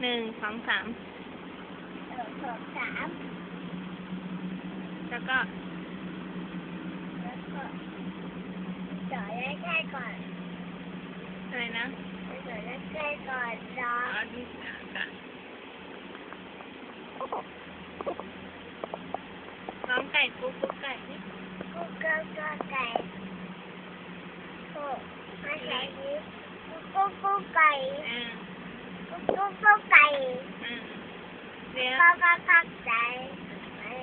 หนึ่งสองสามเออสองสามแล้วก็แล้วก็จ่อได้แค่ก่อนอะไรนะจ่อได้แค่ก่อนรออ๋อที่สามค่ะน้องไก่กุ๊กกุ๊กไก่นี่กุ๊กก็ก็ไก่โอ้มาใส่นี้กุ๊กกุ๊กไก่ อ่ากุ๊กกุ๊กกุ๊กไก่อ่าเดี๋ยวก็ก็ก็ไก่ไอ้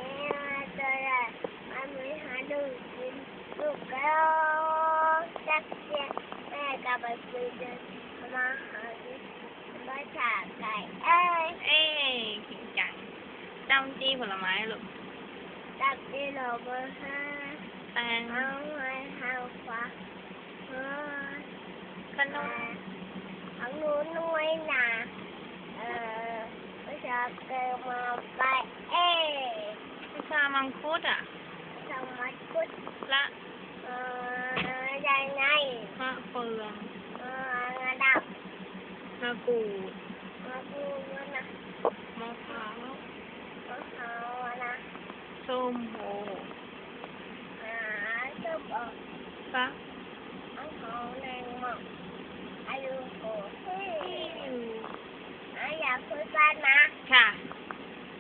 ตัวละมันมีหาดูกินลูกก็จักเสียแม่ก็ไปซื้อเดินมาหาดิมาฉาไก่เอ้ยเอ้ยขิงจังจำจี้ผลไม้ลูกจับที่เราเบอร์ห้าแตงเอาไว้ห้าฟ้าเออขนม เอาหนูนุ้ยนะเออไม่ชอบเกิดมาไปเอ้ยพิซซ่ามังคุดอะสมั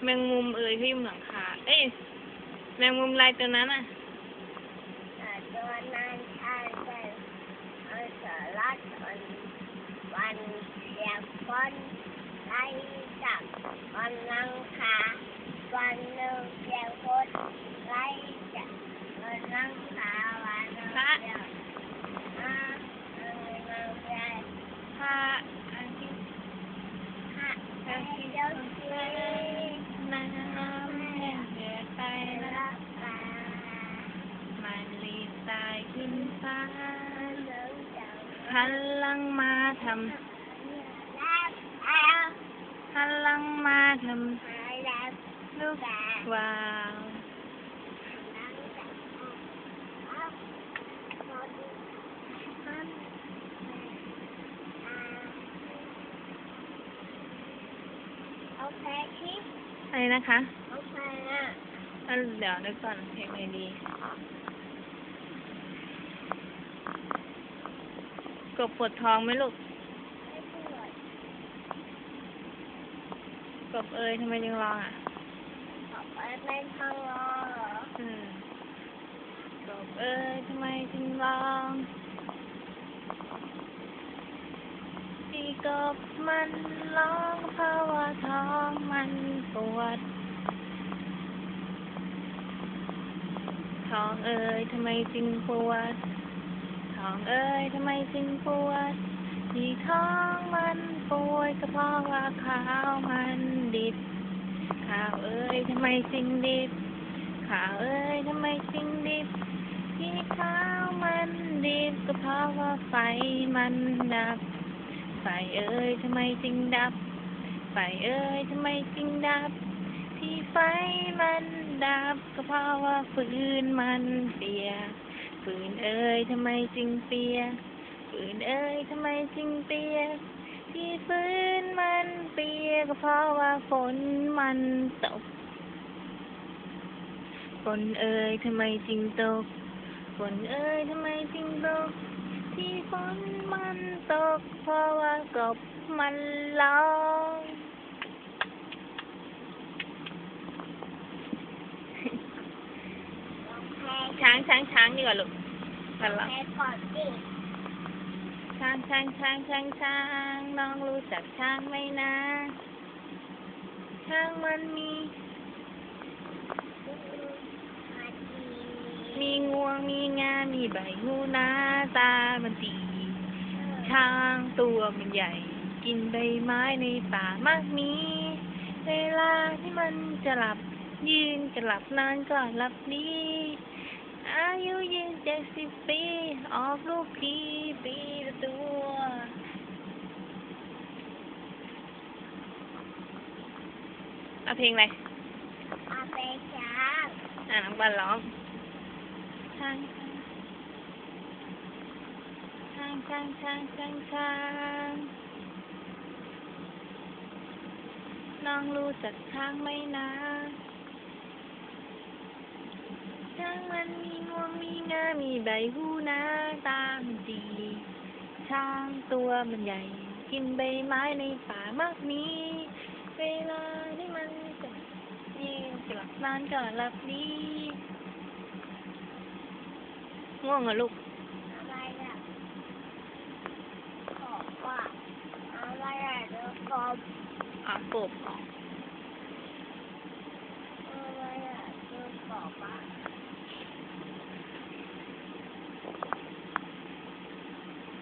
แมงมุมเอ่ยที่อยู่หลังคา เอ้ยแมงมุมลายตัวนั้นอะตัวนั้นใช่ใช่เอาสารัดวันวันเสียคนไล่จับวันลังคาวันหนึ่งเสียคนไล่จับวันลังคา ฟ้าเรื่องเจ้าหันหลังมาทแล้วเอาำหันหลังมาทหายแล้วำลูกวาวโอเคคิดอะไรนะคะ โอเคอะเอาเดี๋ยวนึกก่อนเพลงอะไรดี บปวดท้องไหมลูก กบเอ้ยทำไมยังร้องอะขอบไปเป็นทางรอเหรออืมกบเอ้ยทำไมจึงร้องที่กบมันร้องเพราะว่าท้องมันปวด ท้องเอ้ยทำไมจึงปวด องเอ้ยทำไมจึงปวดที่ท้องมันป่วยก็เพราะว่าข้าวมันดิบข้าวเอ้ยทำไมจึงดิบข้าวเอ้ยทำไมจึงดิบที่ข้าวมันดิบก็เพราะว่าไฟมันดับ ไฟเอ้ยทำไมจึงดับ ไฟเอ้ยทำไมจึงดับ ที่ไฟมันดับก็เพราะว่าฟืนมันเปีย กฟืนเอ้ยทำไมจึงเปียกฟืนเอ้ยทำไมจึงเปียกที่ฟืนมันเปียก็เพราะว่าฝนมันตกฝนเอ้ยทำไมจึงตกฝนเอ้ยทำไมจึงตก ที่ฝนมันตก เพราะว่ากบมันร้อง โอเค ช้างช้างช้างดีกว่าลูกกันละโอเคก่อนสิช้างช้างช้างช้างช้างน้องรู้จักช้างไหมนะ ช้างมันมีมาดีมีงวงมีงา มีใบหูหน้าตามันตีช้างตัวมันใหญ่ กินใบไม้ในป่ามากมีเวลาที่มันจะหลับยืนจะหลับนานก็หลับดี อายุยืนเจ็ดสิบปี ออกลูกทีปีละตัวเอาเพลงอะไรเอาไปช้างอ่าน้องบันร้องช้างช้างช้างช้างช้างช้างน้องรู้จักช้างไหมนะ ช้างมันมีงวงมีงา มีใบหูนะตามดี ช้างตัวมันใหญ่ กินใบไม้ในป่ามากมีเวลาที่มันจะยิงจะหลับนานก็หลับดีง่วงเหรอลูก อะไรอะบอกว่าอะไรอะเดี๋ยวกบอะกบอ๋ออะไรอะเดี๋ยวกบอะ